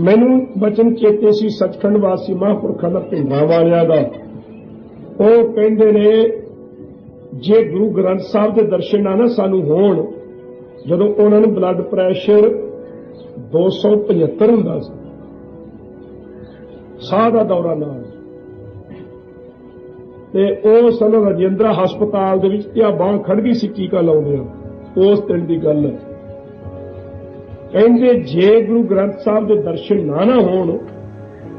ਮੈਨੂੰ ਬਚਨ ਚੇਤੇ ਸੀ ਸੱਚਖੰਡ ਵਾਸੀ ਮਹਾਂਪੁਰਖਾਂ ਦਾ ਪਿੰਡਾਂ ਵਾਲਿਆਂ ਦਾ। ਉਹ ਕਹਿੰਦੇ ਨੇ, ਜੇ ਗੁਰੂ ਗ੍ਰੰਥ ਸਾਹਿਬ ਦੇ ਦਰਸ਼ਨ ਨਾ ਨਾ ਸਾਨੂੰ ਹੋਣ, ਜਦੋਂ ਉਹਨਾਂ ਨੂੰ ਬਲੱਡ ਪ੍ਰੈਸ਼ਰ 275 ਹੁੰਦਾ ਸੀ। ਸਾਹ ਦਾ ਦੌਰਾ ਨਾਲ। ਤੇ ਉਹ ਸਨ ਰਜਿੰਦਰਾ ਹਸਪਤਾਲ ਦੇ ਵਿੱਚ ਤੇ ਆ ਬਾਂਹ ਖੜ ਗਈ ਸੀ, ਟੀਕਾ ਲਾਉਂਦੇ ਆ ਉਸ ਦਿਨ ਦੀ ਗੱਲ ਹੈ। ਕਹਿੰਦੇ ਜੇ ਗੁਰੂ ਗ੍ਰੰਥ ਸਾਹਿਬ ਦੇ ਦਰਸ਼ਨ ਨਾ ਨਾ ਹੋਣ,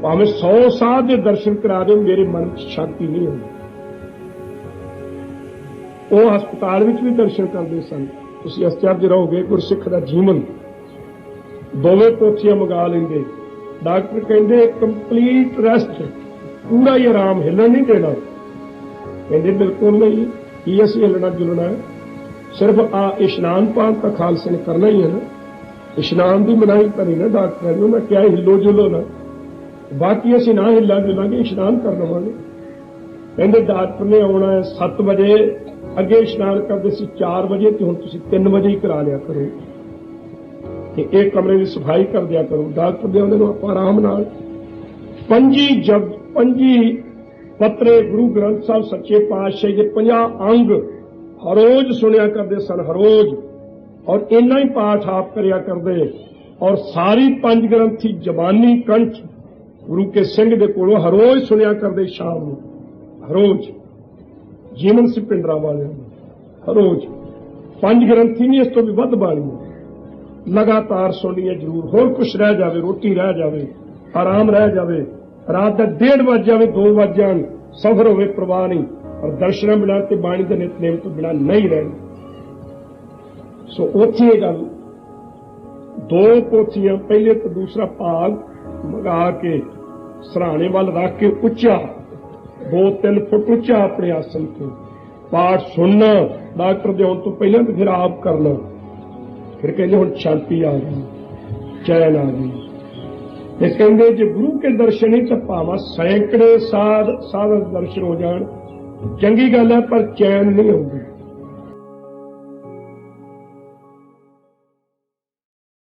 ਭਾਵੇਂ 100 ਸਾਲ ਦੇ ਦਰਸ਼ਨ ਕਰਾ ਦਿਓ ਮੇਰੇ ਮਨ 'ਚ ਸ਼ਾਂਤੀ ਨਹੀਂ ਹੁੰਦੀ। ਉਹ ਹਸਪਤਾਲ ਵਿੱਚ ਵੀ ਦਰਸ਼ਨ ਕਰਦੇ ਸਨ। ਤੁਸੀਂ ਅਸਚਰਜ ਰਹੋਗੇ, ਗੁਰਸਿੱਖ ਦਾ ਜੀਵਨ। ਦੋਵੇਂ ਪੋਥੀਆਂ ਮੰਗਾ ਲੈਂਦੇ। ਡਾਕਟਰ ਕਹਿੰਦੇ, ਕੰਪਲੀਟ ਰੈਸਟ। ਪੂਰਾ ਹੀ ਆਰਾਮ, ਹਿੱਲਣ ਨਹੀਂ ਦੇਣਾ। ਕਹਿੰਦੇ, ਬਿਲਕੁਲ ਨਹੀਂ। ਕੀ ਅਸੀਂ ਹਿੱਲਣਾ ਜੁਲਣਾ ਸਿਰਫ ਆ ਇਸ਼ਨਾਨ ਪਾਣ ਤਾਂ ਖਾਲਸੇ ਨੇ ਕਰਨਾ ਹੀ ਹੈ ਨਾ। ਇਸ਼ਨਾਨ ਦੀ ਮਨਾਹੀ ਕਰੀ ਨਾ ਡਾਕਟਰ ਨੇ ਮੈਂ ਕਿਹਾ ਹਿੱਲੋ ਜੁਲੋ ਨਾ। ਬਾਕੀ ਅਸੀਂ ਨਾ ਹਿੱਲਾ ਜੁਲਾਂਗੇ, ਇਸ਼ਨਾਨ ਕਰ ਲਵਾਂਗੇ। ਕਹਿੰਦੇ ਡਾਕਟਰ ਨੇ ਆਉਣਾ ਹੈ 7 ਵਜੇ, ਅੱਗੇ ਇਸ਼ਨਾਨ ਕਰਦੇ ਸੀ 4 ਵਜੇ, ਤੇ ਹੁਣ ਤੁਸੀਂ 3 ਵਜੇ ਹੀ ਕਰਾ ਲਿਆ ਕਰੋ। ਤੇ ਇਹ ਕਮਰੇ ਦੀ ਸਫ਼ਾਈ ਕਰ ਦਿਆ ਕਰੋ। ਡਾਕਟਰ ਦੇ ਉਹਨਾਂ ਨੂੰ ਆਪਾਂ ਆਰਾਮ ਨਾਲ। ਪੰਜੀ ਜਬ, ਪੰਜੀ ਪਤਰੇ ਗੁਰੂ ਗ੍ਰੰਥ ਸਾਹਿਬ ਸੱਚੇ ਪਾਤਸ਼ਾਹ ਦੇ 50 ਅੰਗ ਹਰੋਜ਼ ਸੁਣਿਆ ਕਰਦੇ ਸਨ, ਹਰੋਜ਼। ਔਰ ਇੰਨਾ ਹੀ ਪਾਠ ਆਪ ਕਰਿਆ ਕਰਦੇ ਔਰ ਸਾਰੀ ਪੰਜ ਗ੍ਰੰਥੀ ਜ਼ਬਾਨੀ ਕੰਠ ਗੁਰੂ ਕੇ ਸਿੰਘ ਦੇ ਕੋਲੋਂ ਹਰ ਰੋਜ਼ ਸੁਣਿਆ ਕਰਦੇ ਸ਼ਾਮ ਨੂੰ। ਹਰ ਰੋਜ਼ ਜੀਵਨ ਸੀ ਪਿੰਡਰਾ ਵਾਲਿਆਂ ਨੂੰ। ਹਰ ਰੋਜ਼ ਪੰਜ ਗ੍ਰੰਥੀ ਨਹੀਂ, ਇਸ ਤੋਂ ਵੀ ਵੱਧ ਬਾਣੀ ਲਗਾਤਾਰ ਸੁਣੀਏ ਜ਼ਰੂਰ। ਹੋਰ ਕੁਛ ਰਹਿ ਜਾਵੇ, ਰੋਟੀ ਰਹਿ ਜਾਵੇ, ਆਰਾਮ ਰਹਿ ਜਾਵੇ, ਰਾਤ ਦਾ ਡੇਢ ਵੱਜ ਜਾਵੇ 2 ਵੱਜ ਜਾਣ, ਸਫਰ ਹੋਵੇ ਪ੍ਰਵਾਹ ਨਹੀਂ ਔਰ ਦਰਸ਼ਨਾਂ ਬਿਨਾਂ ਤੇ ਬਾਣੀ ਦੇ ਨਿਤਨੇਮ ਤੋਂ ਬਿਨਾਂ ਨਹੀਂ ਰਹਿਣਾ। ਸੋ ਉੱਥੇ ਇਹ ਗੱਲ, ਦੋ ਪੋਥੀਆਂ ਪਹਿਲੇ ਤੇ ਦੂਸਰਾ ਭਾਗ ਮੰਗਾ ਕੇ ਸਰਾਣੇ ਵੱਲ ਰੱਖ ਕੇ ਉੱਚਾ, ਦੋ ਤਿੰਨ ਫੁੱਟ ਉੱਚਾ ਆਪਣੇ ਆਸਨ ਤੇ। ਪਾਠ ਸੁਣਨਾ, ਡਾਕਟਰ ਦੇ ਆਉਣ ਤੋਂ ਪਹਿਲਾਂ ਤੇ ਫਿਰ ਆਪ ਕਰਨਾ। ਫਿਰ ਕਹਿੰਦੇ ਹੁਣ ਸ਼ਾਂਤੀ ਆ ਗਈ, ਚੈਨ ਆ ਗਈ। ਤੇ ਕਹਿੰਦੇ ਜੇ ਗੁਰੂ ਕੇ ਦਰਸ਼ਨ ਹੀ ਤਾਂ ਭਾਵਾਂ ਸੈਂਕੜੇ ਸਾਧ ਸਾਧ ਦਰਸ਼ਨ ਹੋ ਜਾਣ। ਚੰਗੀ ਗੱਲ ਹੈ, ਪਰ ਚੈਨ ਨਹੀਂ ਹੁੰਦੀ